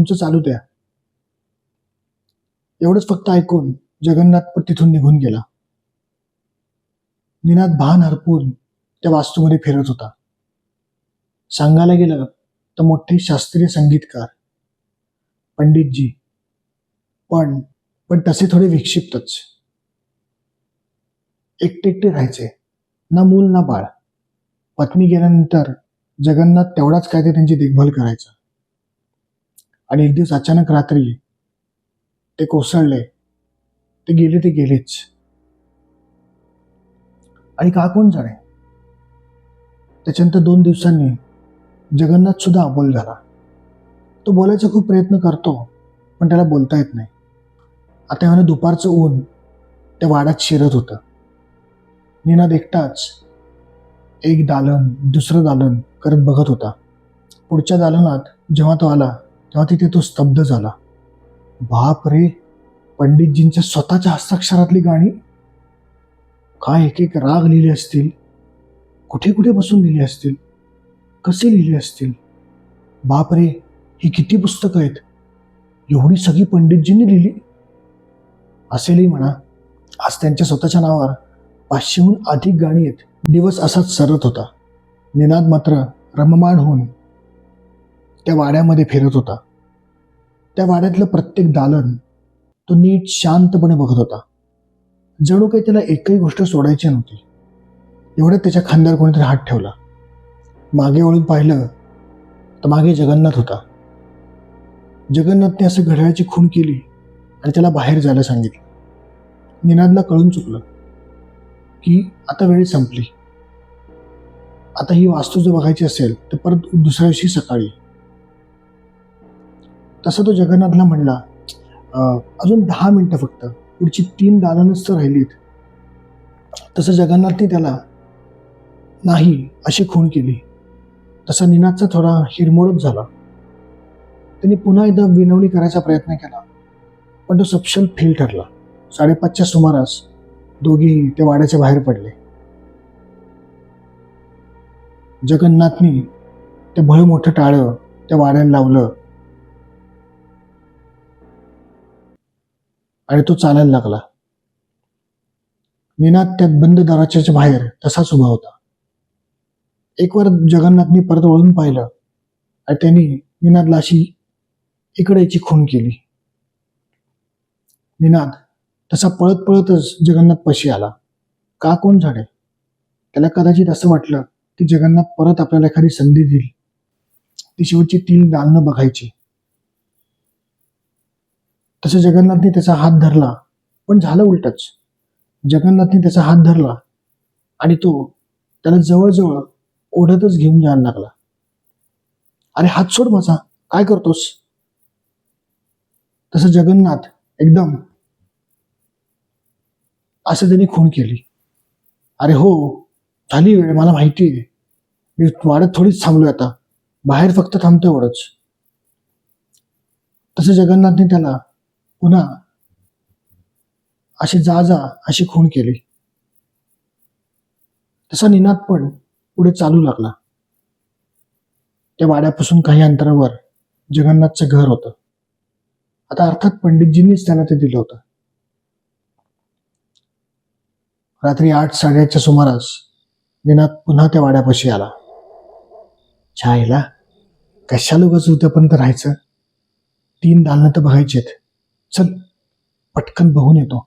तुमचं चालू द्या. एवढंच फक्त ऐकून जगन्नाथ तिथून निघून गेला. निनाद भान हरपून त्या वास्तूमध्ये फिरत होता. सांगायला गेलं तर मोठे शास्त्रीय संगीतकार पंडितजी. पण पण तसे थोडे विक्षिप्तच. एकटे एकटे राहायचे. ना मूल ना बाळ. पत्नी गेल्यानंतर जगन्नाथ तेवढाच काय ते त्यांची देखभाल करायचा. आणि एक दिवस अचानक रात्री ते कोसळले. ते गेले ते गेलेच. आणि का कोण जाणे? त्याच्यानंतर दोन दिवसांनी जगन्नाथ सुद्धा अबोल झाला. तो बोलायचा खूप प्रयत्न करतो पण त्याला बोलता येत नाही. आता यानं दुपारचं ऊन त्या वाड्यात शिरत होतं. निनाद एकटाच एक दालन दुसरं दालन करत बघत होता. पुढच्या दालनात जेव्हा तो आला तेव्हा तिथे तो स्तब्ध झाला. बाप रे पंडितजींच्या स्वतःच्या हस्ताक्षरातली गाणी? काय एक एक राग लिहिले असतील? कुठे कुठे बसून लिहिले असतील? कसे लिहिले असतील? बाप रे ही किती पुस्तकं आहेत? एवढी सगळी पंडितजींनी लिहिली? असेलही म्हणा आज त्यांच्या स्वतःच्या नावावर पाचशेहून अधिक गाणी आहेत. दिवस असाच सरत होता. निनाद मात्र रममाण होऊन त्या वाड्यामध्ये फिरत होता. त्या वाड्यातलं प्रत्येक दालन तो नीट शांतपणे बघत होता. जणू काही त्याला एकही गोष्ट सोडायची नव्हती. एवढ्यात त्याच्या खांद्यावर कोणीतरी हात ठेवला. मागे वळून पाहिलं तर मागे जगन्नाथ होता. जगन्नाथने असं घड्याळाची खून केली आणि त्याला बाहेर जायला सांगितलं. निनादला कळून चुकलं की आता वेळ संपली. आता ही वास्तू जर बघायची असेल तर परत दुसऱ्या दिवशी सकाळी तसं तो जगन्नाथला म्हणला अजून दहा मिनटं फक्त. पुढची तीन दालनच तर राहिलीत. तसं जगन्नाथने त्याला नाही अशी खूण केली. तसा निनादचा थोडा हिरमोडच झाला. त्यांनी पुन्हा एकदा विनवणी करायचा प्रयत्न केला पण तो सपशल फेल ठरला. साडेपाचच्या सुमारास दोघेही त्या वाड्याच्या बाहेर पडले. जगन्नाथनी ते भळ मोठं टाळं त्या वाड्याला लावलं. आणि तो चालायला लागला. निनाद त्यात बंद दराच्या बाहेर तसाच उभा होता. एक वर जगन्नाथनी परत वळून पाहिलं आणि त्यांनी निनादला अशी इकडे याची खून केली. निनाद तसा पळत पळतच जगन्नाथ पशी आला. का कोण झाडे त्याला कदाचित असं वाटलं की जगन्नाथ परत आपल्याला एखादी संधी देईल. ती शेवटची तीन दालनं बघायची. तसं जगन्नाथने त्याचा हात धरला पण झालं उलटच. जगन्नाथने त्याचा हात धरला आणि तो त्याला जवळजवळ ओढतच घेऊन जायला लागला. अरे हात सोड माझा काय करतोस? तसं जगन्नाथ एकदम असं त्यांनी खून केली. अरे हो झाली वेळ मला माहिती आहे. मी वाढत थोडीच थांबलोय आता. बाहेर फक्त थांबतो एवढंच. तसं जगन्नाथने त्याला पुन्हा अशी जा जा अशी खूण केली. तसा निनाद पण पुढे चालू लागला. त्या वाड्यापासून काही अंतरावर जगन्नाथचं घर होतं. आता अर्थात पंडितजींनीच त्यांना ते दिलं होतं. रात्री आठ साडेआठच्या सुमारास निनाद पुन्हा त्या वाड्यापाशी आला. छायला कशाला उगाच उद्यापर्यंत राहायचं? तीन दालनं तर बघायचेत. चल पटकन बघून येतो.